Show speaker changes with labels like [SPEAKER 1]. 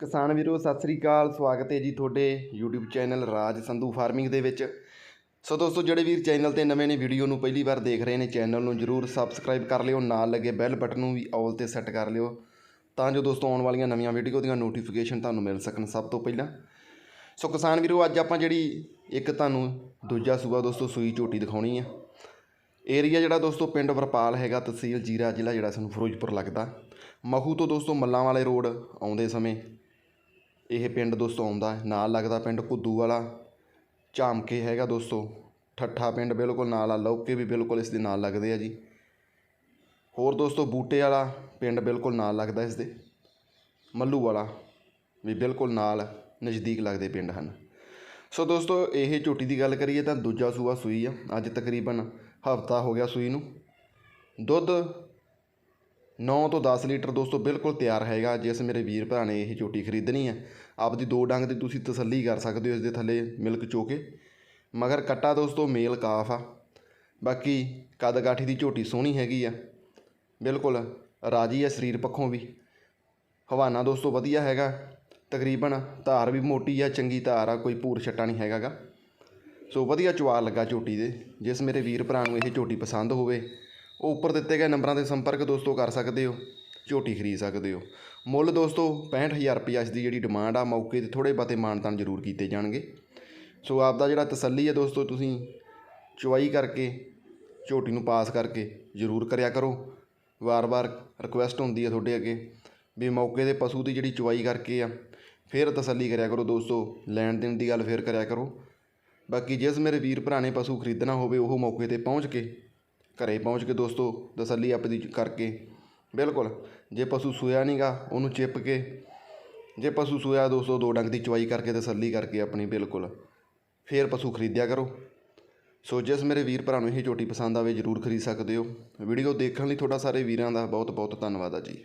[SPEAKER 1] ਕਿਸਾਨ ਵੀਰੋ, ਸਤਿ ਸ੍ਰੀ ਅਕਾਲ। ਸਵਾਗਤ ਹੈ ਜੀ ਤੁਹਾਡੇ YouTube channel Raj Sandhu farming ਦੇ ਵਿੱਚ। ਸੋ ਦੋਸਤੋ, ਜਿਹੜੇ ਵੀਰ ਚੈਨਲ ਤੇ ਨਵੇਂ ਨੇ, ਵੀਡੀਓ ਨੂੰ ਪਹਿਲੀ ਵਾਰ ਦੇਖ ਰਹੇ ਨੇ, ਚੈਨਲ ਨੂੰ ਜਰੂਰ ਸਬਸਕ੍ਰਾਈਬ ਕਰ ਲਿਓ, ਨਾਲ ਲੱਗੇ ਬੈਲ ਬਟਨ ਨੂੰ ਵੀ ਆਲ ਤੇ ਸੈੱਟ ਕਰ ਲਿਓ, ਤਾਂ ਜੋ ਦੋਸਤੋ ਆਉਣ ਵਾਲੀਆਂ ਨਵੀਆਂ ਵੀਡੀਓ ਦੀਆਂ ਨੋਟੀਫਿਕੇਸ਼ਨ ਤੁਹਾਨੂੰ ਮਿਲ ਸਕਣ ਸਭ ਤੋਂ ਪਹਿਲਾਂ। ਸੋ ਕਿਸਾਨ ਵੀਰੋ, ਅੱਜ ਆਪਾਂ ਜਿਹੜੀ ਇੱਕ ਤੁਹਾਨੂੰ ਦੂਜਾ ਸੂਬਾ ਦੋਸਤੋ, ਸੂਈ ਝੋਟੀ ਦਿਖਾਉਣੀ ਆ। ਏਰੀਆ ਜਿਹੜਾ ਦੋਸਤੋ, ਪਿੰਡ ਵਰਪਾਲ ਹੈਗਾ, ਤਹਿਸੀਲ ਜੀਰਾ ਜ਼ਿਲ੍ਹਾ ਜਿਹੜਾ ਸਾਨੂੰ ਫਿਰੋਜ਼ਪੁਰ ਲੱਗਦਾ। ਮਹੂ ਤੋਂ ਦੋਸਤੋ, ਮੱਲਾਂ ਵਾਲੇ ਰੋਡ ਆਉਂਦੇ ਸਮੇਂ ਇਹ ਪਿੰਡ ਦੋਸਤੋ ਆਉਂਦਾ ਹੈ। ਨਾਲ ਲੱਗਦਾ ਪਿੰਡ ਘੁੱਦੂ ਵਾਲਾ। ਝਾਮਕੇ ਹੈਗਾ ਦੋਸਤੋ, ਠੱਠਾ ਪਿੰਡ ਬਿਲਕੁਲ ਨਾਲ ਆ, ਲੌਕੇ ਵੀ ਬਿਲਕੁਲ ਇਸ ਦੇ ਨਾਲ ਲੱਗਦੇ ਆ ਜੀ। ਹੋਰ ਦੋਸਤੋ ਬੂਟੇ ਵਾਲਾ ਪਿੰਡ ਬਿਲਕੁਲ ਨਾਲ ਲੱਗਦਾ ਇਸ ਦੇ। ਮੱਲੂ ਵਾਲਾ ਵੀ ਬਿਲਕੁਲ ਨਾਲ ਨਜ਼ਦੀਕ ਲੱਗਦੇ ਪਿੰਡ ਹਨ। ਸੋ ਦੋਸਤੋ ਇਹ ਝੋਟੀ ਦੀ ਗੱਲ ਕਰੀਏ ਤਾਂ ਦੂਜਾ ਸੂਆ ਸੂਈ ਆ, ਅੱਜ ਤਕਰੀਬਨ ਹਫਤਾ ਹੋ ਗਿਆ ਸੂਈ ਨੂੰ। ਦੁੱਧ 9 ਤੋਂ 10 ਲੀਟਰ ਦੋਸਤੋ ਬਿਲਕੁਲ ਤਿਆਰ ਹੈਗਾ। ਜਿਸ ਮੇਰੇ ਵੀਰ ਭਰਾ ਨੇ ਇਹ ਝੋਟੀ ਖਰੀਦਣੀ ਹੈ, ਆਪਦੀ ਦੋ ਡੰਗ ਦੀ ਤੁਸੀਂ ਤਸੱਲੀ ਕਰ ਸਕਦੇ ਹੋ ਇਸ ਦੇ ਥੱਲੇ ਮਿਲਕ ਚੋ ਕੇ ਮਗਰ ਕੱਟਾ ਦੋਸਤੋ, ਮੇਲ ਕਾਫ ਆ। ਬਾਕੀ ਕੱਦ ਕਾਠੀ ਦੀ ਝੋਟੀ ਸੋਹਣੀ ਹੈਗੀ ਆ। ਬਿਲਕੁਲ ਰਾਜੀ ਆ ਸਰੀਰ ਪੱਖੋਂ ਵੀ। ਹਵਾਨਾ ਦੋਸਤੋ ਵਧੀਆ ਹੈਗਾ। ਤਕਰੀਬਨ ਧਾਰ ਵੀ ਮੋਟੀ ਆ, ਚੰਗੀ ਧਾਰ ਆ, ਕੋਈ ਭੂਰ ਛੱਟਾ ਨਹੀਂ ਹੈਗਾਗਾ। ਸੋ ਵਧੀਆ ਚੁਆਰ ਲੱਗਾ ਝੋਟੀ ਦੇ। ਜਿਸ ਮੇਰੇ ਵੀਰ ਭਰਾ ਨੂੰ ਇਹ ਝੋਟੀ ਪਸੰਦ ਹੋਵੇ ਉਹ ਉੱਪਰ ਦਿੱਤੇ ਗਏ ਨੰਬਰਾਂ ਤੇ ਸੰਪਰਕ ਦੋਸਤੋ ਕਰ ਸਕਦੇ ਹੋ, ਝੋਟੀ ਖਰੀਦ ਸਕਦੇ ਹੋ। ਮੁੱਲ ਦੋਸਤੋ 65000 ਰੁਪਏ ਇਸ ਦੀ ਜਿਹੜੀ ਡਿਮਾਂਡ ਆ, ਮੌਕੇ ਤੇ ਥੋੜੇ ਬਾਤੇ ਮਾਨਤਾਨ ਜ਼ਰੂਰ ਕੀਤੇ ਜਾਣਗੇ। ਸੋ ਆਪ ਦਾ ਜਿਹੜਾ ਤਸੱਲੀ ਹੈ ਦੋਸਤੋ ਤੁਸੀਂ ਚੁਆਈ ਕਰਕੇ, ਝੋਟੀ ਨੂੰ ਪਾਸ ਕਰਕੇ ਜ਼ਰੂਰ ਕਰਿਆ ਕਰੋ। ਵਾਰ-ਵਾਰ ਰਿਕੁਐਸਟ ਹੁੰਦੀ ਹੈ ਤੁਹਾਡੇ ਅੱਗੇ ਵੀ ਮੌਕੇ ਦੇ ਪਸ਼ੂ ਦੀ ਜਿਹੜੀ ਚੁਆਈ ਕਰਕੇ ਆ, ਫਿਰ ਤਸੱਲੀ ਕਰਿਆ ਕਰੋ ਦੋਸਤੋ, ਲੈਣ ਦੇਣ ਦੀ ਗੱਲ ਫਿਰ ਕਰਿਆ ਕਰੋ। ਬਾਕੀ ਜਿਸ ਮੇਰੇ ਵੀਰ ਭਰਾ ਨੇ ਪਸ਼ੂ ਖਰੀਦਣਾ ਹੋਵੇ, ਉਹ ਮੌਕੇ ਤੇ ਪਹੁੰਚ ਕੇ ਘਰੇ ਪਹੁੰਚ ਕੇ ਦੋਸਤੋ ਤਸੱਲੀ ਆਪਦੀ ਕਰਕੇ। ਬਿਲਕੁਲ, ਜੇ ਪਸ਼ੂ ਸੂਇਆ ਨਹੀਂਗਾ ਉਹਨੂੰ ਚਿੱਪ ਕੇ। ਜੇ ਪਸ਼ੂ ਸੂਇਆ ਦੋਸਤੋ, ਦੋ ਡੰਗ ਦੀ ਚਵਾਈ ਕਰਕੇ ਤਸੱਲੀ ਕਰਕੇ ਆਪਣੀ, ਬਿਲਕੁਲ। ਫੇਰ ਪਸ਼ੂ ਖਰੀਦਿਆ ਕਰੋ। ਸੋ ਜਿਸ ਮੇਰੇ ਵੀਰ ਭਰਾ ਨੂੰ ਇਹ ਝੋਟੀ ਪਸੰਦ ਆਵੇ, ਜਰੂਰ ਖਰੀਦ ਸਕਦੇ ਹੋ। ਵੀਡੀਓ ਦੇਖਣ ਲਈ ਤੁਹਾਡਾ ਸਾਰੇ ਵੀਰਾਂ ਦਾ ਬਹੁਤ ਬਹੁਤ ਧੰਨਵਾਦ ਆ ਜੀ।